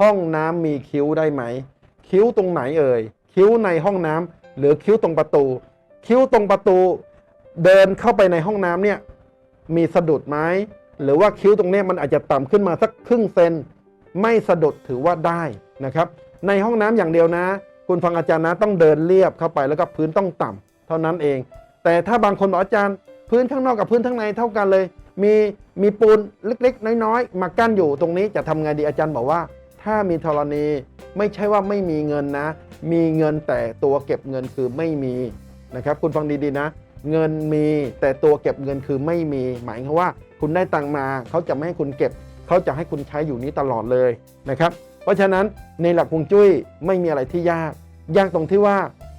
ห้องน้ำมีคิ้วได้ไหม คิ้วตรงไหนเอ่ย คิ้วในห้องน้ำหรือคิ้วตรงประตู คิ้วตรงประตู เดินเข้าไปในห้องน้ำเนี่ยมีสะดุดไหมหรือว่าคิ้วตรงเนี้ยมันอาจจะต่ำขึ้นมาสักครึ่งเซนไม่สะดุดถือว่าได้นะครับ ในห้องน้ำอย่างเดียวนะ คุณฟังอาจารย์นะต้องเดินเรียบเข้าไปแล้วก็พื้นต้องต่ำเท่านั้นเอง แต่ถ้าบางคนบอกอาจารย์ พื้นข้างนอกกับพื้นข้างในเท่ากันเลย มีมีปูนเล็กๆ น้อยๆมากั้นอยู่ตรงนี้จะทำไงดีอาจารย์บอกว่า ถ้ามีธรณีไม่ใช่ว่าไม่มีเงินนะ มีเงินแต่ตัวเก็บเงินคือไม่มีนะครับ คุณฟังดีๆนะ เงินมีแต่ตัวเก็บเงินคือไม่มี หมายความว่าคุณได้ตังมาเขาจะไม่ให้คุณเก็บเขาจะให้คุณใช้อยู่นี้ตลอดเลยนะครับ เพราะฉะนั้นในหลักฮวงจุ้ยไม่มีอะไรที่ยาก ยากตรงที่ว่า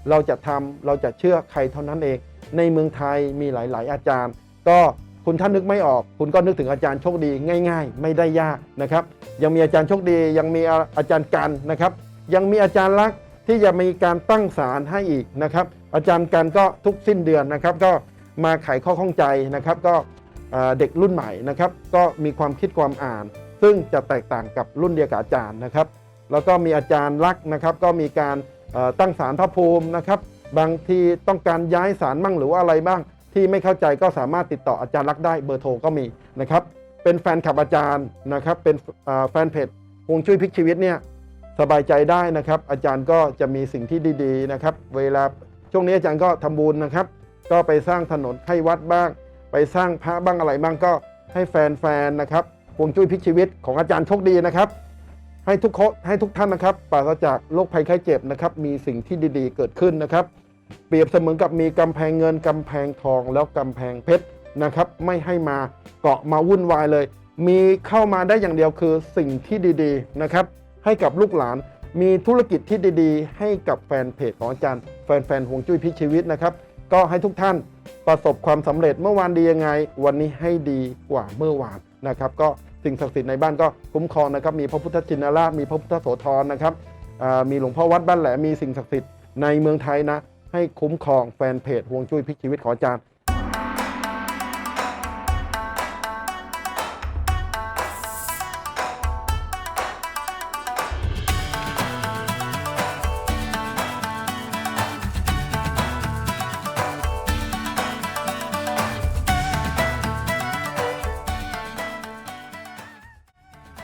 เราจะทำเราจะเชื่อใครเท่านั้นเอง ในเมืองไทยมีหลาย ๆ อาจารย์ ก็ คุณท่านนึกไม่ออก คุณก็นึกถึงอาจารย์โชคดีง่าย ๆ ไม่ได้ยากนะครับ ยังมีอาจารย์โชคดี ยังมีอาจารย์กันนะครับ ยังมีอาจารย์ลักษ์ที่จะมีการตั้งศาลให้อีกนะครับ อาจารย์กันก็ทุกสิ้นเดือนนะครับ ก็มาไขข้อข้องใจนะครับ ก็เด็กรุ่นใหม่นะครับ ก็มีความคิดความอ่าน ซึ่งจะแตกต่างกับรุ่นเดียวกับอาจารย์นะครับ แล้วก็มีอาจารย์ลักษ์นะครับ ก็มีการตั้งศาลพระภูมินะครับ บางทีต้องการย้ายศาลบ้างหรือว่าอะไรบ้าง ที่ไม่เข้าใจก็สามารถติดต่ออาจารย์ลักษได้เบอร์โทรก็มีนะครับ เป็นแฟนคลับอาจารย์นะครับ เป็นแฟนเพจฮวงจุ้ยพลิกชีวิตเนี่ยสบายใจได้นะครับ อาจารย์ก็จะมีสิ่งที่ดีๆนะครับ เวลาช่วงนี้อาจารย์ก็ทำบุญนะครับ ก็ไปสร้างถนนให้วัดบ้าง ไปสร้างพระบ้างอะไรบ้างก็ให้แฟนๆนะครับฮวงจุ้ยพลิกชีวิตของอาจารย์โชคดีนะครับ ให้ทุกคนให้ทุกท่านนะครับปราศจากโรคภัยไข้เจ็บนะครับ มีสิ่งที่ดีๆ เกิดขึ้นนะครับ รียบเสมือนกับมีกำแพงเงินกำแพงทองแล้วกำแพงเพชรนะครับ ไม่ให้มาเกาะมาวุ่นวายเลย มีเข้ามาได้อย่างเดียวคือสิ่งที่ดีๆนะครับ ให้กับลูกหลานมีธุรกิจที่ดีๆ ให้กับแฟนเพจของอาจารย์แฟนๆห่วงจุ้ยพิชีวิตนะครับ ก็ให้ทุกท่านประสบความสำเร็จเมื่อวานดียังไง วันนี้ให้ดีกว่าเมื่อวานนะครับ ก็สิ่งศักดิ์สิทธิ์ในบ้านก็คุ้มครองนะครับ มีพระพุทธชินราชมีพระพุทธโสธรนะครับมีหลวงพ่อวัดบ้านแหลมมีสิ่งศักดิ์สิทธิ์ในเมืองไทยนะ ให้คุ้มครองแฟนเพจห่วงจุ้ยพิกชีวิตของอาจารย์